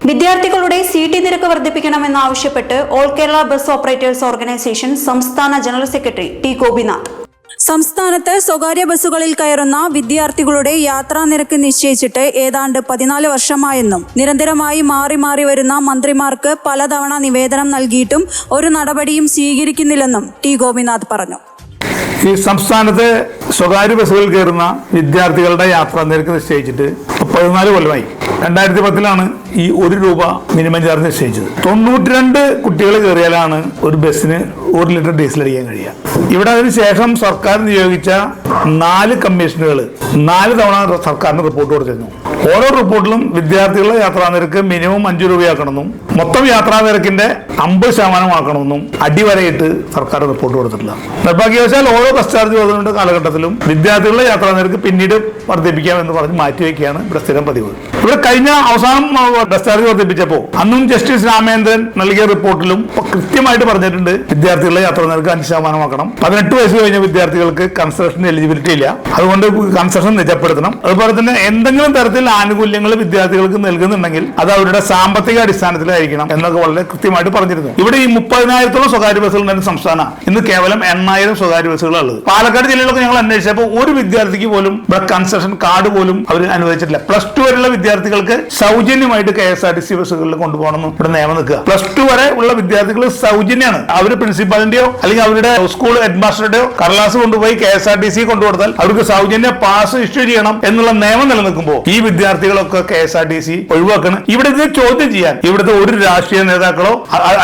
വിദ്യാർത്ഥികളുടെ സീറ്റ് നിരക്ക് വർദ്ധിപ്പിക്കണമെന്നാവശ്യപ്പെട്ട് all Kerala bus operators organisation സംസ്ഥാന ജനറൽ സെക്രട്ടറി ടി ഗോപിനാഥ്. സംസ്ഥാനത്ത് സ്വകാര്യ ബസ്സുകളിൽ കയറുന്ന വിദ്യാർത്ഥികളുടെ യാത്രാ നിരക്ക് നിശ്ചയിച്ചിട്ട് ഏതാണ്ട് പതിനാല് വർഷമായെന്നും നിരന്തരമായി മാറി മാറി വരുന്ന മന്ത്രിമാർക്ക് പലതവണ നിവേദനം നൽകിയിട്ടും ഒരു നടപടിയും സ്വീകരിക്കുന്നില്ലെന്നും ടി ഗോപിനാഥ് പറഞ്ഞു. ഈ സംസ്ഥാനത്ത് സ്വകാര്യ ബസ്സുകളിൽ കയറുന്ന വിദ്യാർത്ഥികളുടെ യാത്രാ നിരക്ക് നിശ്ചയിച്ചിട്ട് പതിനാല് കൊല്ലമായി. രണ്ടായിരത്തി പത്തിലാണ് ഈ ഒരു രൂപ മിനിമം ചാർജ് നിശ്ചയിച്ചത്. തൊണ്ണൂറ്റിരണ്ട് കുട്ടികൾ കയറിയാലാണ് ഒരു ബസ്സിന് ഒരു ലിറ്റർ ഡീസൽ അടിക്കാൻ കഴിയുക. ഇവിടെ അതിന് ശേഷം സർക്കാർ നിയോഗിച്ച നാല് കമ്മീഷനുകൾ നാല് തവണ സർക്കാരിന് റിപ്പോർട്ട് കൊടുത്തിരുന്നു. ഓരോ റിപ്പോർട്ടിലും വിദ്യാർത്ഥികളുടെ യാത്രാ നിരക്ക് മിനിമം അഞ്ചു രൂപയാക്കണമെന്നും മൊത്തം യാത്രാ നിരക്കിന്റെ അമ്പത് ശതമാനമാക്കണമെന്നും അടിവരയിട്ട് സർക്കാർ റിപ്പോർട്ട് കൊടുത്തിട്ടില്ല നിർഭാഗ്യവശാൽ ഓരോ ബസ് ചാർജ് വർധനയുടെ കാലഘട്ടത്തിലും വിദ്യാർത്ഥികളുടെ യാത്രാ നിരക്ക് പിന്നീട് വർദ്ധിപ്പിക്കാം എന്ന് പറഞ്ഞ് മാറ്റിവെക്കുകയാണ് ഇവിടെ സ്ഥിരം പതിവ്. ഇവിടെ കഴിഞ്ഞ അവസാനം ബസ് ചാർജ് വർദ്ധിപ്പിച്ചപ്പോൾ അന്നും ജസ്റ്റിസ് രാമേന്ദ്രൻ നൽകിയ റിപ്പോർട്ടിലും കൃത്യമായിട്ട് പറഞ്ഞിട്ടുണ്ട് വിദ്യാർത്ഥികളുടെ യാത്ര നിരക്ക് അഞ്ച് ശതമാനമാക്കണം പതിനെട്ട് വയസ്സ് കഴിഞ്ഞ വിദ്യാർത്ഥികൾക്ക് കൺസ്ട്രക്ഷൻ എലിജിബിലിറ്റി ഇല്ല. അതുകൊണ്ട് കൺസ്ട്രക്ഷൻ നിജപ്പെടുത്തണം. അതുപോലെ തന്നെ എന്തെങ്കിലും തരത്തിൽ ആനുകൂല്യങ്ങൾ വിദ്യാർത്ഥികൾക്ക് നൽകുന്നുണ്ടെങ്കിൽ അത് അവരുടെ സാമ്പത്തിക അടിസ്ഥാനത്തിലായിരിക്കണം എന്നൊക്കെ വളരെ കൃത്യമായിട്ട് പറഞ്ഞിരുന്നു. ഇവിടെ ഈ മുപ്പതിനായിരത്തോളം സ്വകാര്യ ബസ്സുകൾ ഉണ്ടായിരുന്ന സംസ്ഥാന ഇന്ന് കേവലം എണ്ണായിരം സ്വകാര്യ ബസ്സുകളുള്ളത് പാലക്കാട് ജില്ലയിലൊക്കെ ഞങ്ങൾ അന്വേഷിച്ചപ്പോൾ ഒരു വിദ്യാർത്ഥിക്ക് പോലും ഇവിടെ കൺസെഷൻ കാർഡ് പോലും അവർ അനുവദിച്ചിട്ടില്ല. പ്ലസ് ടു വരെയുള്ള വിദ്യാർത്ഥികൾക്ക് സൗജന്യമായിട്ട് K S R T C ബസ്സുകളിൽ കൊണ്ടുപോകണം ഇവിടെ നിയമം നിൽക്കുക. പ്ലസ് ടു വരെ ഉള്ള വിദ്യാർത്ഥികൾ സൗജന്യമാണ് അവർ പ്രിൻസിപ്പാളിന്റെയോ അല്ലെങ്കിൽ അവരുടെ സ്കൂൾ ഹെഡ് മാസ്റ്ററുടെയോ കടലാസ് കൊണ്ടുപോയി K S R T C കൊണ്ടുകൊടുത്താൽ അവർക്ക് സൗജന്യ പാസ് ഇഷ്യൂ ചെയ്യണം എന്നുള്ള നിയമം നിലനിൽക്കുമ്പോൾ ഈ വിദ്യാർത്ഥികളൊക്കെ K S R T C ഒഴിവാക്കണം. ഇവിടെ ഇത് ചോദ്യം ചെയ്യാൻ ഇവിടുത്തെ ഒരു രാഷ്ട്രീയ നേതാക്കളോ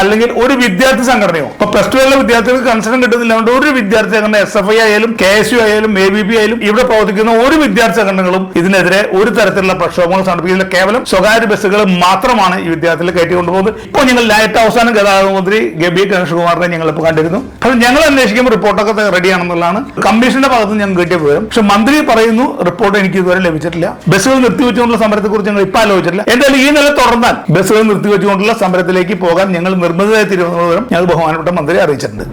അല്ലെങ്കിൽ ഒരു വിദ്യാർത്ഥി സംഘടനയോ. ഇപ്പൊ പ്ലസ് ടു ഉള്ള വിദ്യാർത്ഥികൾക്ക് കൺസേൺ കിട്ടുന്നില്ല. അതുകൊണ്ട് ഒരു വിദ്യാർത്ഥി സംഘടന എസ് എഫ് ഐ ആയാലും കെ എസ് യു ആയാലും എ ബി പി ആയാലും ഇവിടെ പ്രവർത്തിക്കുന്ന ഒരു വിദ്യാർത്ഥി സംഘടനകളും ഇതിനെതിരെ ഒരു തരത്തിലുള്ള പ്രക്ഷോഭങ്ങൾ സംഘടിപ്പിക്കുന്നില്ല. കേവലം സ്വകാര്യ ബസ്സുകൾ മാത്രമാണ് ഈ വിദ്യാർത്ഥികളെ കയറ്റി കൊണ്ടുപോകുന്നത് ഇപ്പോൾ ഞങ്ങൾ ലൈറ്റ് അവസാനം ഗതാഗത മന്ത്രി ഗബി ഗണേഷ്കുമാറിനെ ഞങ്ങൾ ഇപ്പോൾ കണ്ടിരുന്നു. അത് ഞങ്ങൾ അന്വേഷിക്കുമ്പോൾ റിപ്പോർട്ടൊക്കെ റെഡിയാണെന്നുള്ളതാണ്. കമ്മീഷന്റെ ഭാഗത്ത് ഞങ്ങൾ കിട്ടിയ വിവരം. പക്ഷെ മന്ത്രി പറയുന്നു റിപ്പോർട്ട് എനിക്ക് ഇതുവരെ ലഭിച്ചിട്ടില്ല. ബസ്സുകൾ നിർത്തിവെച്ചുകൊണ്ടുള്ള സമരത്തെ കുറിച്ച് ഞങ്ങൾ ഇപ്പം ആലോചിച്ചിട്ടില്ല. എന്തായാലും ഈ നില തുടർന്നാൽ ബസ്സുകൾ നിർത്തിവെച്ചുകൊണ്ടുള്ള സമരത്തിലേക്ക് പോകാൻ ഞങ്ങൾ നിർബന്ധിതരായി തിരുവനന്തപുരം ഞങ്ങൾ ബഹുമാനപ്പെട്ട മന്ത്രി അറിയിച്ചിട്ടുണ്ട്.